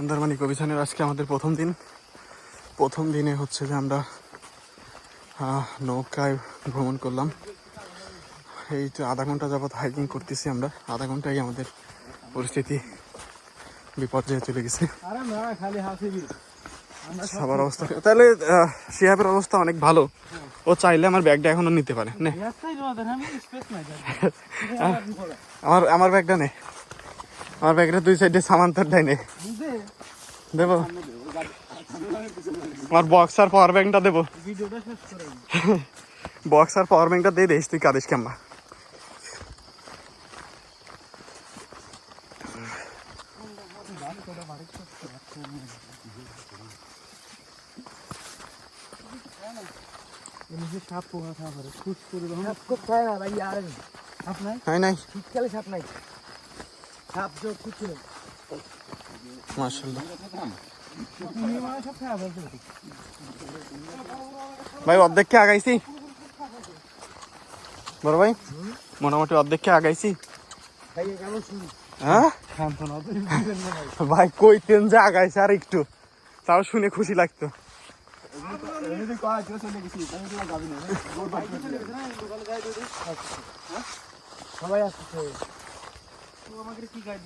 আন্দারমানি অভিযানের আজকে আমাদের প্রথম দিন। প্রথম দিনে হচ্ছে যে আমরা নৌকায় ভ্রমণ করলাম। এই তো আধা ঘণ্টা যাবৎ হাইকিং করতেছি আমরা। আধা ঘন্টায় আমাদের পরিস্থিতি বিপর্যয়ে চলে গেছে। সবার অবস্থা তাহলে শিহাবের অবস্থা অনেক ভালো। ও চাইলে আমার ব্যাগটা এখনও নিতে পারে। নে। আমার আমার ব্যাগটা নে। আমার ব্যাগটা দুই সাইডে সামান তোর নে। দেবো। আমার বক্স আর পাওয়ার ব্যাংকটা দেবো। বক্স আর পাওয়ার ব্যাংকটা দিয়ে দিস তুই কাদিস কেমন এমনি সাপ পোকা খাওয়া পারে খুশ করে সাপ খুব খায় না ভাই আর সাপ নাই? নাই নাই? শীতকালে সাপ নাই। সাপ যোগ কিছু নেই মার্শাল্লাহ তুমি সব খাওয়া বলতে ভাই অর্ধেককে আগাইছি। বড় ভাই মোটামুটি অর্ধেককে আগাইছি। হ্যাঁ? ভাই কইতেন যে আগাইছে আর একটু। তাও শুনে খুশি লাগতো। এমনি কয় জোর চলে গেছি আমি তো যাবি না সবাই আসছে তো আমাকে কি গাইড